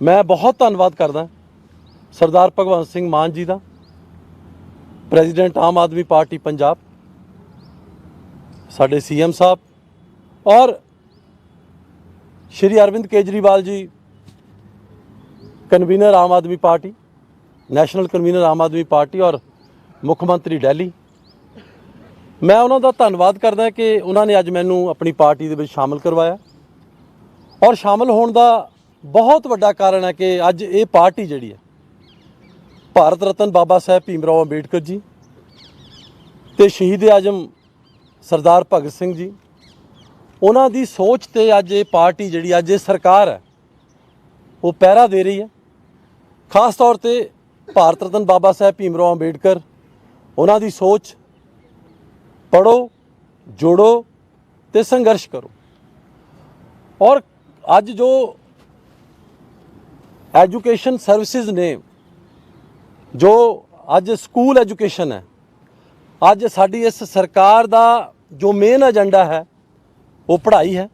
ਮੈਂ ਬਹੁਤ ਧੰਨਵਾਦ ਕਰਦਾ ਸਰਦਾਰ ਭਗਵੰਤ ਸਿੰਘ ਮਾਨ ਜੀ ਦਾ, ਪ੍ਰੈਜ਼ੀਡੈਂਟ ਆਮ ਆਦਮੀ ਪਾਰਟੀ ਪੰਜਾਬ, ਸਾਡੇ ਸੀਐਮ ਸਾਹਿਬ ਔਰ Shri Arvind Kejriwal ji, convener Aam Aadmi Party, national convener Aam Aadmi Party ਔਰ ਮੁੱਖ ਮੰਤਰੀ ਦਿੱਲੀ ਮੈਂ ਉਹਨਾਂ ਦਾ ਧੰਨਵਾਦ ਕਰਦਾ ਕਿ ਉਹਨਾਂ ਨੇ ਅੱਜ ਮੈਨੂੰ ਆਪਣੀ ਪਾਰਟੀ ਦੇ ਵਿੱਚ ਸ਼ਾਮਲ ਕਰਵਾਇਆ। ਔਰ ਸ਼ਾਮਲ ਹੋਣ ਦਾ ਬਹੁਤ ਵੱਡਾ ਕਾਰਨ ਹੈ ਕਿ ਅੱਜ ਇਹ ਪਾਰਟੀ ਜਿਹੜੀ ਹੈ, ਭਾਰਤ ਰਤਨ ਬਾਬਾ ਸਾਹਿਬ ਭੀਮਰਾਓ ਅੰਬੇਡਕਰ ਜੀ ਤੇ ਸ਼ਹੀਦ ਆਜਮ ਸਰਦਾਰ ਭਗਤ ਸਿੰਘ ਜੀ, ਉਹਨਾਂ ਦੀ ਸੋਚ ਤੇ ਅੱਜ ਇਹ ਪਾਰਟੀ ਜਿਹੜੀ, ਅੱਜ ਇਹ ਸਰਕਾਰ ਹੈ, ਉਹ ਪਹਿਰਾ ਦੇ ਰਹੀ ਹੈ। ਖਾਸ ਤੌਰ ਤੇ ਭਾਰਤ ਰਤਨ ਬਾਬਾ ਸਾਹਿਬ ਭੀਮਰਾਓ ਅੰਬੇਡਕਰ, ਉਹਨਾਂ ਦੀ ਸੋਚ ਪੜੋ ਜੋੜੋ ਤੇ ਸੰਘਰਸ਼ ਕਰੋ। ਔਰ ਅੱਜ ਜੋ ਐਜੂਕੇਸ਼ਨ ਸਰਵਿਸਿਜ਼ ਨੇ ਜੋ ਅੱਜ ਸਕੂਲ ਐਜੂਕੇਸ਼ਨ ਹੈ। ਅੱਜ ਸਾਡੀ ਇਸ ਸਰਕਾਰ ਦਾ ਜੋ ਮੇਨ ਏਜੰਡਾ ਹੈ, ਉਹ ਪੜ੍ਹਾਈ ਹੈ,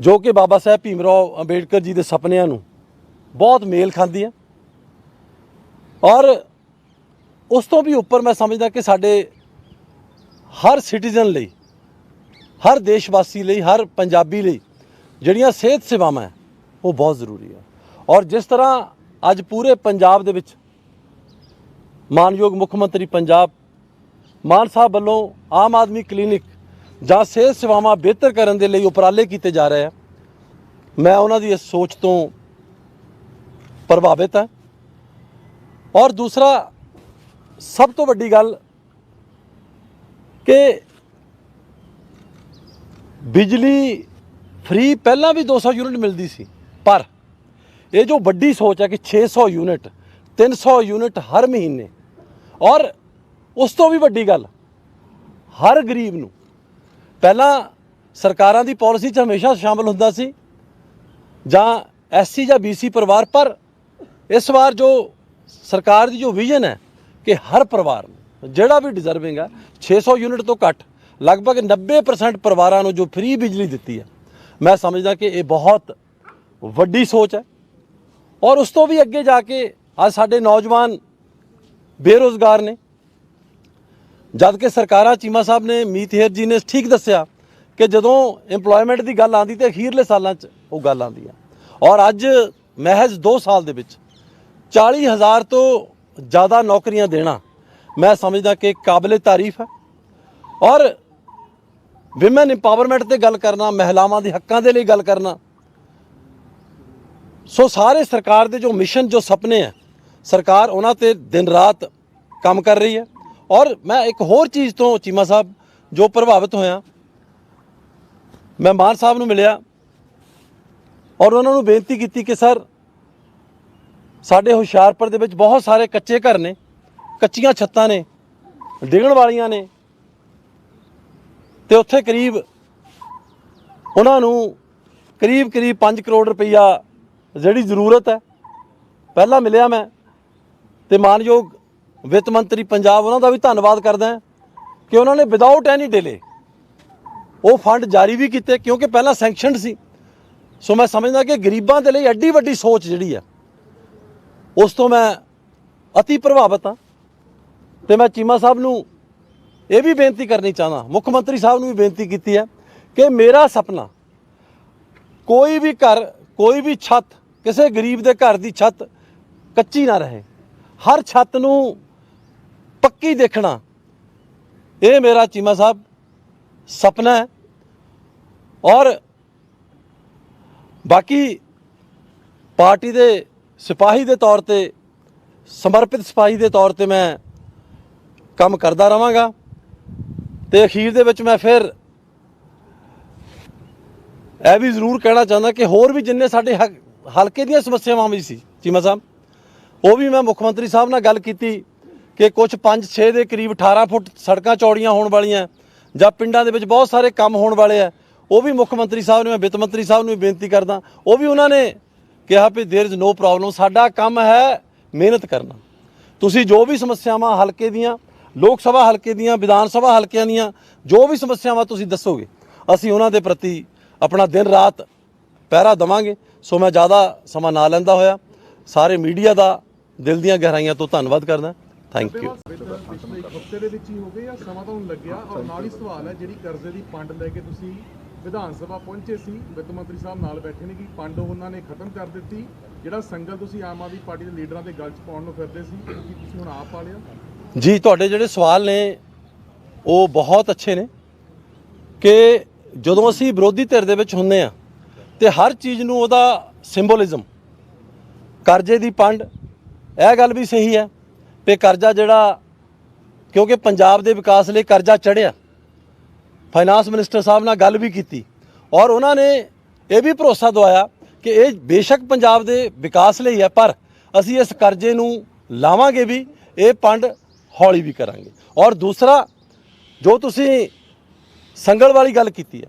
ਜੋ ਕਿ ਬਾਬਾ ਸਾਹਿਬ ਭੀਮਰਾਓ ਅੰਬੇਡਕਰ ਜੀ ਦੇ ਸੁਪਨਿਆਂ ਨੂੰ ਬਹੁਤ ਮੇਲ ਖਾਂਦੀ ਹੈ। ਔਰ ਉਸ ਤੋਂ ਵੀ ਉੱਪਰ ਮੈਂ ਸਮਝਦਾ ਕਿ ਸਾਡੇ ਹਰ ਸਿਟੀਜ਼ਨ ਲਈ, ਹਰ ਦੇਸ਼ਵਾਸੀ ਲਈ, ਹਰ ਪੰਜਾਬੀ ਲਈ ਜਿਹੜੀਆਂ ਸਿਹਤ ਸੇਵਾਵਾਂ ਹੈ, ਉਹ ਬਹੁਤ ਜ਼ਰੂਰੀ ਹੈ। ਔਰ ਜਿਸ ਤਰ੍ਹਾਂ ਅੱਜ ਪੂਰੇ ਪੰਜਾਬ ਦੇ ਵਿੱਚ ਮਾਨਯੋਗ ਮੁੱਖ ਮੰਤਰੀ ਪੰਜਾਬ ਮਾਨ ਸਾਹਿਬ ਵੱਲੋਂ ਆਮ ਆਦਮੀ ਕਲੀਨਿਕ ਜਾਂ ਸਿਹਤ ਸੇਵਾਵਾਂ ਬਿਹਤਰ ਕਰਨ ਦੇ ਲਈ ਉਪਰਾਲੇ ਕੀਤੇ ਜਾ ਰਹੇ ਆ, ਮੈਂ ਉਹਨਾਂ ਦੀ ਇਸ ਸੋਚ ਤੋਂ ਪ੍ਰਭਾਵਿਤ ਹਾਂ। ਔਰ ਦੂਸਰਾ, ਸਭ ਤੋਂ ਵੱਡੀ ਗੱਲ ਕਿ ਬਿਜਲੀ ਫ੍ਰੀ ਪਹਿਲਾਂ ਵੀ 200 ਯੂਨਿਟ ਮਿਲਦੀ ਸੀ, ਪਰ ਇਹ ਜੋ ਵੱਡੀ ਸੋਚ ਹੈ ਕਿ 600 ਯੂਨਿਟ 300 ਯੂਨਿਟ ਹਰ ਮਹੀਨੇ। ਔਰ ਉਸ ਤੋਂ ਵੀ ਵੱਡੀ ਗੱਲ, ਹਰ ਗਰੀਬ ਨੂੰ। ਪਹਿਲਾਂ ਸਰਕਾਰਾਂ ਦੀ ਪਾਲਿਸੀ 'ਚ ਹਮੇਸ਼ਾ ਸ਼ਾਮਲ ਹੁੰਦਾ ਸੀ, ਜਾਂ ਐਸਸੀ ਜਾਂ ਬੀਸੀ ਪਰਿਵਾਰ, ਪਰ ਇਸ ਵਾਰ ਜੋ ਸਰਕਾਰ ਦੀ ਜੋ ਵਿਜ਼ਨ ਹੈ ਕਿ ਹਰ ਪਰਿਵਾਰ ਨੂੰ, ਜਿਹੜਾ ਵੀ ਡਿਜ਼ਰਵਿੰਗ ਹੈ 600 ਯੂਨਿਟ ਤੋਂ ਘੱਟ, ਲਗਭਗ 90% ਪਰਿਵਾਰਾਂ ਨੂੰ ਜੋ ਫ੍ਰੀ ਬਿਜਲੀ ਦਿੱਤੀ ਹੈ। ਮੈਂ ਸਮਝਦਾ ਕਿ ਇਹ ਬਹੁਤ ਵੱਡੀ ਸੋਚ ਹੈ। ਔਰ ਉਸ ਤੋਂ ਵੀ ਅੱਗੇ ਜਾ ਕੇ ਅੱਜ ਸਾਡੇ ਨੌਜਵਾਨ ਬੇਰੋਜ਼ਗਾਰ ਨੇ। ਜਦ ਕਿ ਸਰਕਾਰਾਂ ਚੀਮਾ ਸਾਹਿਬ ਨੇ, ਮੀਤ ਹੇਰ ਜੀ ਨੇ ਠੀਕ ਦੱਸਿਆ ਕਿ ਜਦੋਂ EMPLOYMENT ਦੀ ਗੱਲ ਆਂਦੀ ਤੇ ਅਖੀਰਲੇ ਸਾਲਾਂ 'ਚ ਉਹ ਗੱਲ ਆਂਦੀ ਆ। ਔਰ ਅੱਜ ਮਹਿਜ਼ 2 ਸਾਲ ਦੇ ਵਿੱਚ 40000 ਤੋਂ ਜ਼ਿਆਦਾ ਨੌਕਰੀਆਂ ਦੇਣਾ ਮੈਂ ਸਮਝਦਾ ਕਿ ਕਾਬਲੇ ਤਾਰੀਫ ਹੈ। ਔਰ ਵਿਮਨ ਇੰਪਾਵਰਮੈਂਟ ਤੇ ਗੱਲ ਕਰਨਾ, ਮਹਿਲਾਵਾਂ ਦੇ ਹੱਕਾਂ ਦੇ ਲਈ ਗੱਲ ਕਰਨਾ ਸੋ ਸਾਰੇ ਸਰਕਾਰ ਦੇ ਜੋ ਮਿਸ਼ਨ, ਜੋ ਸੁਪਨੇ ਹੈ ਸਰਕਾਰ ਉਹਨਾਂ ਤੇ ਦਿਨ ਰਾਤ ਕੰਮ ਕਰ ਰਹੀ ਹੈ। ਔਰ ਮੈਂ ਇੱਕ ਹੋਰ ਚੀਜ਼ ਤੋਂ ਚੀਮਾ ਸਾਹਿਬ, ਜੋ ਪ੍ਰਭਾਵਿਤ ਹੋਇਆ, ਮੈਂ ਮਾਨ ਸਾਹਿਬ ਨੂੰ ਮਿਲਿਆ ਔਰ ਉਹਨਾਂ ਨੂੰ ਬੇਨਤੀ ਕੀਤੀ ਕਿ ਸਰ, ਸਾਡੇ ਹੁਸ਼ਿਆਰਪੁਰ ਦੇ ਵਿੱਚ ਬਹੁਤ ਸਾਰੇ ਕੱਚੇ ਘਰ ਨੇ, ਕੱਚੀਆਂ ਛੱਤਾਂ ਨੇ, ਡਿੱਗਣ ਵਾਲੀਆਂ ਨੇ। ਤੇ ਉੱਥੇ ਕਰੀਬ ਉਹਨਾਂ ਨੂੰ ਕਰੀਬ ਕਰੀਬ 5 ਕਰੋੜ ਰੁਪਈਆ ਜਿਹੜੀ ਜ਼ਰੂਰਤ ਹੈ, ਪਹਿਲਾਂ ਮਿਲਿਆ ਮੈਂ ਤੇ ਮਾਨਯੋਗ ਵਿੱਤ ਮੰਤਰੀ ਪੰਜਾਬ ਉਹਨਾਂ ਦਾ ਵੀ ਧੰਨਵਾਦ ਕਰਦਾ ਕਿ ਉਹਨਾਂ ਨੇ ਵਿਦਆਊਟ ਐਨੀ ਡਿਲੇ ਉਹ ਫੰਡ ਜਾਰੀ ਵੀ ਕੀਤੇ, ਕਿਉਂਕਿ ਪਹਿਲਾਂ ਸੈਂਕਸ਼ਨਡ ਸੀ। ਸੋ ਮੈਂ ਸਮਝਦਾ ਕਿ ਗਰੀਬਾਂ ਦੇ ਲਈ ਐਡੀ ਵੱਡੀ ਸੋਚ ਜਿਹੜੀ ਆ ਉਸ ਤੋਂ ਮੈਂ ਅਤੀ ਪ੍ਰਭਾਵਿਤ ਹਾਂ ਤੇ ਮੈਂ ਚੀਮਾ ਸਾਹਿਬ ਨੂੰ ਇਹ ਵੀ ਬੇਨਤੀ ਕਰਨੀ ਚਾਹੁੰਦਾ, ਮੁੱਖ ਮੰਤਰੀ ਸਾਹਿਬ ਨੂੰ ਵੀ ਬੇਨਤੀ ਕੀਤੀ ਹੈ ਕਿ ਮੇਰਾ ਸੁਪਨਾ ਕੋਈ ਵੀ ਘਰ, ਕੋਈ ਵੀ ਛੱਤ ਕਿਸੇ ਗਰੀਬ ਦੇ ਘਰ ਦੀ ਛੱਤ ਕੱਚੀ ਨਾ ਰਹੇ। ਹਰ ਛੱਤ ਨੂੰ ਪੱਕੀ ਦੇਖਣਾ, ਇਹ ਮੇਰਾ ਚੀਮਾ ਸਾਹਿਬ ਸੁਪਨਾ ਹੈ। ਔਰ ਬਾਕੀ ਪਾਰਟੀ ਦੇ ਸਿਪਾਹੀ ਦੇ ਤੌਰ ਤੇ, ਸਮਰਪਿਤ ਸਿਪਾਹੀ ਦੇ ਤੌਰ ਤੇ ਮੈਂ ਕੰਮ ਕਰਦਾ ਰਵਾਂਗਾ ਤੇ ਅਖੀਰ ਦੇ ਵਿੱਚ ਮੈਂ ਫਿਰ ਇਹ ਵੀ ਜ਼ਰੂਰ ਕਹਿਣਾ ਚਾਹੁੰਦਾ ਕਿ ਹੋਰ ਵੀ ਜਿੰਨੇ ਸਾਡੇ ਹਕ- ਹਲਕੇ ਦੀਆਂ ਸਮੱਸਿਆਵਾਂ ਵੀ ਸੀ ਚੀਮਾ ਸਾਹਿਬ ਉਹ ਵੀ ਮੈਂ ਮੁੱਖ ਮੰਤਰੀ ਸਾਹਿਬ ਨਾਲ ਗੱਲ ਕੀਤੀ ਕਿ ਕੁਝ 5-6 ਦੇ ਕਰੀਬ 18 ਫੁੱਟ ਸੜਕਾਂ ਚੌੜੀਆਂ ਹੋਣ ਵਾਲੀਆਂ ਜਾਂ ਪਿੰਡਾਂ ਦੇ ਵਿੱਚ ਬਹੁਤ ਸਾਰੇ ਕੰਮ ਹੋਣ ਵਾਲੇ ਆ ਉਹ ਵੀ ਮੁੱਖ ਮੰਤਰੀ ਸਾਹਿਬ ਨੇ ਮੈਂ ਵਿੱਤ ਮੰਤਰੀ ਸਾਹਿਬ ਨੂੰ ਵੀ ਬੇਨਤੀ ਕਰਦਾ ਉਹ ਵੀ ਉਹਨਾਂ ਨੇ ਕਿਹਾ ਵੀ देयर इज नो ਪ੍ਰੋਬਲਮ ਸਾਡਾ ਕੰਮ ਹੈ ਮਿਹਨਤ ਕਰਨਾ ਤੁਸੀਂ ਜੋ ਵੀ ਸਮੱਸਿਆਵਾਂ ਹਲਕੇ ਦੀਆਂ ਲੋਕ ਸਭਾ ਹਲਕੇ ਦੀਆਂ ਵਿਧਾਨ ਸਭਾ ਹਲਕਿਆਂ ਦੀਆਂ ਜੋ ਵੀ ਸਮੱਸਿਆਵਾਂ ਤੁਸੀਂ ਦੱਸੋਗੇ ਅਸੀਂ ਉਹਨਾਂ ਦੇ ਪ੍ਰਤੀ ਆਪਣਾ ਦਿਨ ਰਾਤ ਪਹਿਰਾ ਦਵਾਂਗੇ ਸੋ ਮੈਂ ਜ਼ਿਆਦਾ ਸਮਾਂ ਨਾ ਲੈਂਦਾ ਹੋਇਆ। ਸਾਰੇ ਮੀਡੀਆ ਦਾ ਦਿਲ ਦੀਆਂ ਗਹਿਰਾਈਆਂ ਤੋਂ ਧੰਨਵਾਦ ਕਰਦਾ। ਥੈਂਕ ਯੂ ਪਿਛਲੇ ਇੱਕ ਹਫ਼ਤੇ ਦੇ ਵਿੱਚ ਹੀ ਹੋ ਗਏ ਜਾਂ ਸਮਾਂ ਤੁਹਾਨੂੰ ਲੱਗਿਆ ਔਰ ਨਾਲ ਹੀ ਸਵਾਲ ਹੈ ਜਿਹੜੀ ਕਰਜ਼ੇ ਦੀ ਪੰਡ ਲੈ ਕੇ ਤੁਸੀਂ ਵਿਧਾਨ ਸਭਾ ਪਹੁੰਚੇ ਸੀ ਵਿੱਤ ਮੰਤਰੀ ਸਾਹਿਬ ਨਾਲ ਬੈਠੇ ਨੇ ਕਿ ਪੰਡ ਉਹਨਾਂ ਨੇ ਖਤਮ ਕਰ ਦਿੱਤੀ ਜਿਹੜਾ ਸੰਗਲ ਤੁਸੀਂ ਆਮ ਆਦਮੀ ਪਾਰਟੀ ਦੇ ਲੀਡਰਾਂ ਦੇ ਗਲ 'ਚ ਪਾਉਣ ਨੂੰ ਫਿਰਦੇ ਸੀ ਕੀ ਤੁਸੀਂ ਹੁਣ ਆਪ ਪਾ ਲਿਆ ਜੀ ਤੁਹਾਡੇ ਜਿਹੜੇ ਸਵਾਲ ਨੇ ਉਹ ਬਹੁਤ ਅੱਛੇ ਨੇ ਕਿ ਜਦੋਂ ਅਸੀਂ ਵਿਰੋਧੀ ਧਿਰ ਦੇ ਵਿੱਚ ਹੁੰਨੇ ਆ ਤੇ ਹਰ ਚੀਜ਼ ਨੂੰ ਉਹਦਾ ਸਿੰਬੋਲਿਜ਼ਮ। ਕਰਜ਼ੇ ਦੀ ਪੰਡ, ਇਹ ਗੱਲ ਵੀ ਸਹੀ ਹੈ ਕਿ ਕਰਜ਼ਾ ਜਿਹੜਾ, ਕਿਉਂਕਿ ਪੰਜਾਬ ਦੇ ਵਿਕਾਸ ਲਈ ਕਰਜ਼ਾ ਚੜਿਆ ਫਾਈਨਾਂਸ ਮਿਨਿਸਟਰ ਸਾਹਿਬ ਨਾਲ ਗੱਲ ਵੀ ਕੀਤੀ ਔਰ ਉਹਨਾਂ ਨੇ ਇਹ ਵੀ ਭਰੋਸਾ ਦਵਾਇਆ ਕਿ ਇਹ ਬੇਸ਼ੱਕ ਪੰਜਾਬ ਦੇ ਵਿਕਾਸ ਲਈ ਹੈ, ਪਰ ਅਸੀਂ ਇਸ ਕਰਜ਼ੇ ਨੂੰ ਲਾਵਾਂਗੇ ਵੀ, ਇਹ ਪੰਡ ਹੌਲੀ ਵੀ ਕਰਾਂਗੇ। ਔਰ ਦੂਸਰਾ, ਜੋ ਤੁਸੀਂ ਸੰਗਲ ਵਾਲੀ ਗੱਲ ਕੀਤੀ ਹੈ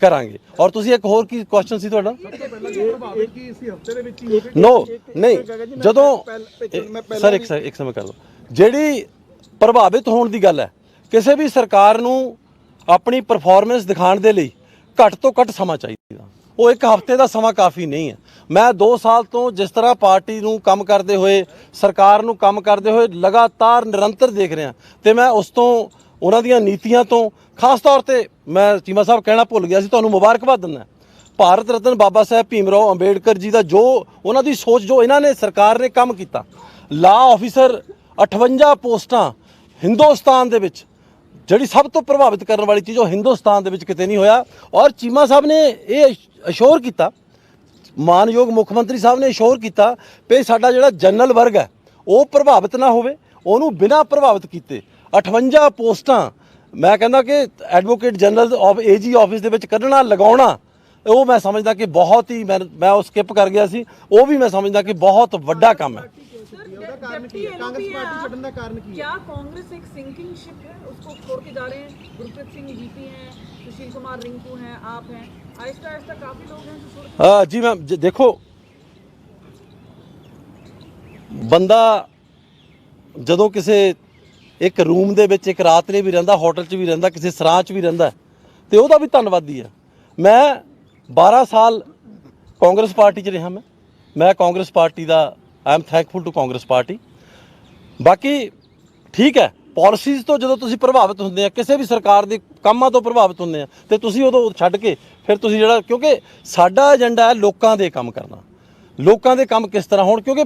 ਕਰਾਂਗੇ। ਔਰ ਤੁਸੀਂ ਇੱਕ ਹੋਰ ਕੀ ਕੁਐਸਚਨ ਸੀ ਤੁਹਾਡਾ? ਸਭ ਤੋਂ ਪਹਿਲਾਂ ਇਹ ਪ੍ਰਭਾਵਿਤ ਕੀ ਇਸੇ ਹਫ਼ਤੇ ਦੇ ਵਿੱਚ ਹੀ ਹੋ ਗਏ। ਨੋ ਨਹੀਂ ਜਦੋਂ ਸਰ ਇੱਕ ਸਰ ਇੱਕ ਸਮਝ ਕਰ ਲਓ। ਜਿਹੜੀ ਪ੍ਰਭਾਵਿਤ ਹੋਣ ਦੀ ਗੱਲ ਹੈ ਕਿਸੇ ਵੀ ਸਰਕਾਰ ਨੂੰ ਆਪਣੀ ਪਰਫਾਰਮੈਂਸ ਦਿਖਾਉਣ ਦੇ ਲਈ ਘੱਟ ਤੋਂ ਘੱਟ ਸਮਾਂ ਚਾਹੀਦਾ। ਉਹ ਇੱਕ ਹਫ਼ਤੇ ਦਾ ਸਮਾਂ ਕਾਫੀ ਨਹੀਂ ਹੈ। ਮੈਂ 2 ਸਾਲ ਤੋਂ ਜਿਸ ਤਰ੍ਹਾਂ ਪਾਰਟੀ ਨੂੰ ਕੰਮ ਕਰਦੇ ਹੋਏ ਸਰਕਾਰ ਨੂੰ ਕੰਮ ਕਰਦੇ ਹੋਏ ਲਗਾਤਾਰ ਨਿਰੰਤਰ ਦੇਖ ਰਿਹਾ ਤੇ ਮੈਂ ਉਸ ਤੋਂ ਉਹਨਾਂ ਦੀਆਂ ਨੀਤੀਆਂ ਤੋਂ ਖਾਸ ਤੌਰ ਤੇ ਮੈਂ ਚੀਮਾ ਸਾਹਿਬ ਕਹਿਣਾ ਭੁੱਲ ਗਿਆ ਸੀ, ਤੁਹਾਨੂੰ ਮੁਬਾਰਕਬਾਦ ਦਿੰਦਾ ਭਾਰਤ ਰਤਨ ਬਾਬਾ ਸਾਹਿਬ ਭੀਮਰਾਓ ਅੰਬੇਡਕਰ ਜੀ ਦਾ ਜੋ ਉਹਨਾਂ ਦੀ ਸੋਚ ਜੋ ਇਹਨਾਂ ਨੇ ਸਰਕਾਰ ਨੇ ਕੰਮ ਕੀਤਾ, ਲਾ ਆਫੀਸਰ 58 ਪੋਸਟਾਂ ਹਿੰਦੁਸਤਾਨ ਦੇ ਵਿੱਚ, ਜਿਹੜੀ ਸਭ ਤੋਂ ਪ੍ਰਭਾਵਿਤ ਕਰਨ ਵਾਲੀ ਚੀਜ਼ ਉਹ ਹਿੰਦੁਸਤਾਨ ਦੇ ਵਿੱਚ ਕਿਤੇ ਨਹੀਂ ਹੋਇਆ। ਔਰ ਚੀਮਾ ਸਾਹਿਬ ਨੇ ਇਹ ਅਸ਼ੋਰ ਕੀਤਾ, ਮਾਨਯੋਗ ਮੁੱਖ ਮੰਤਰੀ ਸਾਹਿਬ ਨੇ ਅਸ਼ੋਰ ਕੀਤਾ ਕਿ ਸਾਡਾ ਜਿਹੜਾ ਜਨਰਲ ਵਰਗ ਹੈ, ਉਹ ਪ੍ਰਭਾਵਿਤ ਨਾ ਹੋਵੇ, ਉਹਨੂੰ ਬਿਨਾਂ ਪ੍ਰਭਾਵਿਤ ਕੀਤੇ 58 ਪੋਸਟਾਂ ਮੈਂ ਕਹਿੰਦਾ ਕਿ advocate general of AG office ਦੇ ਵਿੱਚ ਕੱਢਣਾ ਲਗਾਉਣਾ ਉਹ ਮੈਂ ਸਮਝਦਾ ਕਿ ਬਹੁਤ ਹੀ ਮੈਂ ਮੈਂ ਉਹ ਸਕਿਪ ਕਰ ਗਿਆ ਸੀ ਉਹ ਵੀ ਮੈਂ ਸਮਝਦਾ ਕਿ ਬਹੁਤ ਵੱਡਾ ਕੰਮ ਹੈ। ਜੀ ਮੈਮ ਦੇਖੋ ਬੰਦਾ ਜਦੋਂ ਕਿਸੇ ਇੱਕ ਰੂਮ ਦੇ ਵਿੱਚ, ਇੱਕ ਰਾਤ ਲਈ ਵੀ ਰਹਿੰਦਾ, ਹੋਟਲ 'ਚ ਵੀ ਰਹਿੰਦਾ, ਕਿਸੇ ਸਰਾਂ 'ਚ ਵੀ ਰਹਿੰਦਾ ਤੇ ਉਹਦਾ ਵੀ ਧੰਨਵਾਦੀ ਆ ਮੈਂ 12 ਸਾਲ ਕਾਂਗਰਸ ਪਾਰਟੀ 'ਚ ਰਿਹਾ ਮੈਂ। ਮੈਂ Congress party the I am thankful to Congress Party. ਬਾਕੀ ਠੀਕ ਹੈ ਪਾਲਿਸੀਜ਼ ਤੋਂ ਜਦੋਂ ਤੁਸੀਂ ਪ੍ਰਭਾਵਿਤ ਹੁੰਦੇ ਆ, ਕਿਸੇ ਵੀ ਸਰਕਾਰ ਦੇ ਕੰਮਾਂ ਤੋਂ ਪ੍ਰਭਾਵਿਤ ਹੁੰਦੇ ਆ, ਤੇ ਤੁਸੀਂ ਉਦੋਂ ਛੱਡ ਕੇ ਫਿਰ ਤੁਸੀਂ ਜਿਹੜਾ, ਕਿਉਂਕਿ ਸਾਡਾ ਏਜੰਡਾ ਹੈ ਲੋਕਾਂ ਦੇ ਕੰਮ ਕਰਨਾ। ਲੋਕਾਂ ਦੇ ਕੰਮ ਕਿਸ ਤਰ੍ਹਾਂ ਹੋਣ? ਕਿਉਂਕਿ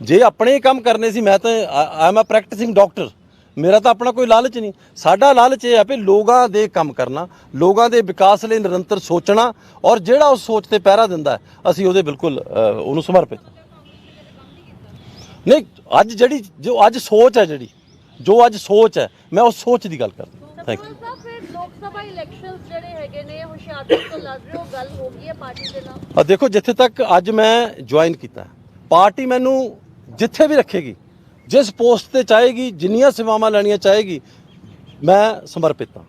ਜੇ ਆਪਣੇ ਕੰਮ ਕਰਨੇ ਸੀ, ਮੈਂ ਤਾਂ I am a practising doctor ਮੇਰਾ ਤਾਂ ਆਪਣਾ ਕੋਈ ਲਾਲਚ ਨਹੀਂ। ਸਾਡਾ ਲਾਲਚ ਇਹ ਹੈ ਵੀ ਲੋਕਾਂ ਦੇ ਕੰਮ ਕਰਨਾ ਲੋਕਾਂ ਦੇ ਵਿਕਾਸ ਲਈ ਨਿਰੰਤਰ ਸੋਚਣਾ ਔਰ ਜਿਹੜਾ ਉਸ ਸੋਚ ਤੇ ਪਹਿਰਾ ਦਿੰਦਾ ਅਸੀਂ ਉਹਦੇ ਬਿਲਕੁਲ ਉਹਨੂੰ ਸਮਰਪਿਤ। ਨਹੀਂ ਅੱਜ ਜਿਹੜੀ ਜੋ ਅੱਜ ਸੋਚ ਹੈ ਜਿਹੜੀ ਜੋ ਅੱਜ ਸੋਚ ਹੈ ਮੈਂ ਉਸ ਸੋਚ ਦੀ ਗੱਲ ਕਰਦਾ। ਥੈਂਕ ਯੂ ਸਤਪਾਲ ਸਾਹਿਬ ਫਿਰ ਲੋਕ ਸਭਾ ਇਲੈਕਸ਼ਨਸ ਜਿਹੜੇ ਹੈਗੇ ਨੇ ਹੁਸ਼ਿਆਰਪੁਰ ਤੋਂ ਲੜ ਰਹੇ ਹੋ ਗੱਲ ਹੋ ਗਈ ਹੈ ਪਾਰਟੀ ਦੇ ਨਾਲ? ਆ ਦੇਖੋ ਜਿੱਥੇ ਤੱਕ ਅੱਜ ਮੈਂ ਜੁਆਇਨ ਕੀਤਾ ਪਾਰਟੀ ਮੈਨੂੰ ਜਿੱਥੇ ਵੀ ਰੱਖੇਗੀ ਜਿਸ ਪੋਸਟ ਤੇ ਚਾਹੇਗੀ ਜਿੰਨੀਆਂ ਸੇਵਾਵਾਂ ਲੈਣੀਆਂ ਚਾਹੇਗੀ ਮੈਂ ਸਮਰਪਿਤ ਹਾਂ।